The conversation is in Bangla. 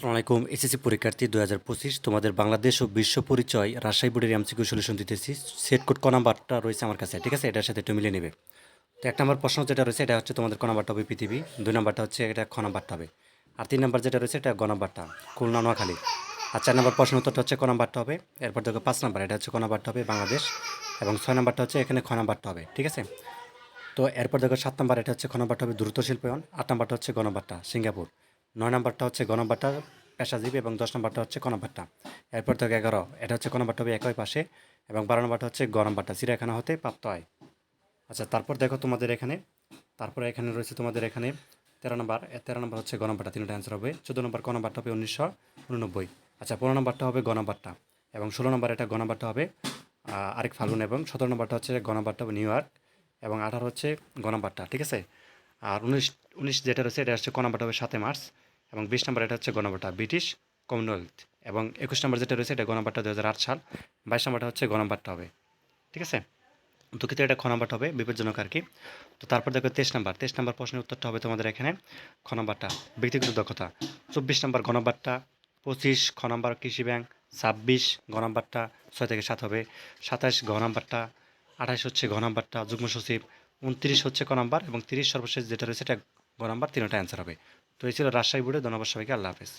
আসসালামু আলাইকুম, এসএসসি পরীক্ষার্থী দু হাজার পঁচিশ, তোমাদের বাংলাদেশ ও বিশ্ব পরিচয় রাজশাহী বোর্ডের এমসিকিউ সলিউশন দিতেছি। সেট কোড ক নাম্বারটা রয়েছে আমার কাছে, ঠিক আছে? এটার সাথে একটু মিলিয়ে নেবে। তো এক নম্বর প্রশ্ন যেটা রয়েছে, এটা হচ্ছে তোমাদের ক নাম্বারটা হবে পৃথিবী, দুই নাম্বারটা হচ্ছে এটা খ নাম্বারটা হবে। আর তিন নাম্বার যেটা রয়েছে, এটা গ নাম্বারটা, খুলনা, নোয়াখালী। আর চার নম্বর প্রশ্ন উত্তরটা হচ্ছে ক নাম্বারটা হবে, এরপর দেখো পাঁচ নাম্বার, এটা হচ্ছে ক নাম্বারটা হবে বাংলাদেশ, এবং ছয় নাম্বারটা হচ্ছে এখানে খ নাম্বারটা হবে, ঠিক আছে? তো এরপর দেখো সাত নাম্বার, এটা হচ্ছে খ নাম্বারটা হবে দ্রুত শিল্পায়ন, আট নাম্বারটা হচ্ছে গ নাম্বারটা, সিঙ্গাপুর। নয় নম্বরটা হচ্ছে গ নাম্বারটা পেশাজীবী এবং দশ নম্বরটা হচ্ছে ক নম্বরটা। এরপর থেকে এগারো, এটা হচ্ছে ক নম্বরটা হবে একই পাশে এবং বারো নম্বরটা হচ্ছে গ নম্বরটা চিড়িয়াখানা হতে প্রাপ্ত হয় আচ্ছা তারপর দেখো তোমাদের এখানে, তারপরে এখানে রয়েছে তোমাদের এখানে তেরো নম্বর তেরো নম্বর হচ্ছে গ নম্বরটা, তিনটা অ্যান্সার হবে। চোদ্দ নম্বর ক হবে উনিশশো উননব্বই। আচ্ছা পনেরো নম্বরটা হবে গ এবং ষোলো নম্বর এটা গ হবে আরেক ফাল্গুন এবং সতেরো নম্বরটা হচ্ছে গ হবে নিউ ইয়র্ক এবং আঠারো হচ্ছে গ ঠিক আছে? আর উনিশ উনিশ যেটা রয়েছে, এটা হচ্ছে ক নম্বরটা হবে সাতে মার্চ এবং বিশ নম্বর এটা হচ্ছে গ ব্রিটিশ কমনওয়েলথ এবং একুশ নম্বর যেটা রয়েছে, এটা গ দু হাজার আট সাল, বাইশ নম্বরটা হচ্ছে গ হবে। ঠিক আছে? দুঃখিত, এটা খ হবে, বিপজ্জনক আর কি। তো তারপর দেখো তেইশ নাম্বার তেইশ নাম্বার প্রশ্নের উত্তরটা হবে তোমাদের এখানে খ ব্যক্তিগত দক্ষতা। চব্বিশ নাম্বার গ পঁচিশ খ নাম্বার কৃষি ব্যাংক, ছাব্বিশ গ ছয় থেকে সাত হবে, সাতাশ গ নাম্বারটা আঠাশ হচ্ছে ঘ নাম্বারটা যুগ্ম সচিব উনত্রিশ হচ্ছে ক নাম্বার এবং তিরিশ সর্বশেষ যেটা রয়েছে এটা গ নাম্বার, তিনটা অ্যান্সার হবে। তো এই ছিল রাজশাহী বোর্ডে। ধন্যবাদ সবাইকে। আল্লাহ হাফেজ।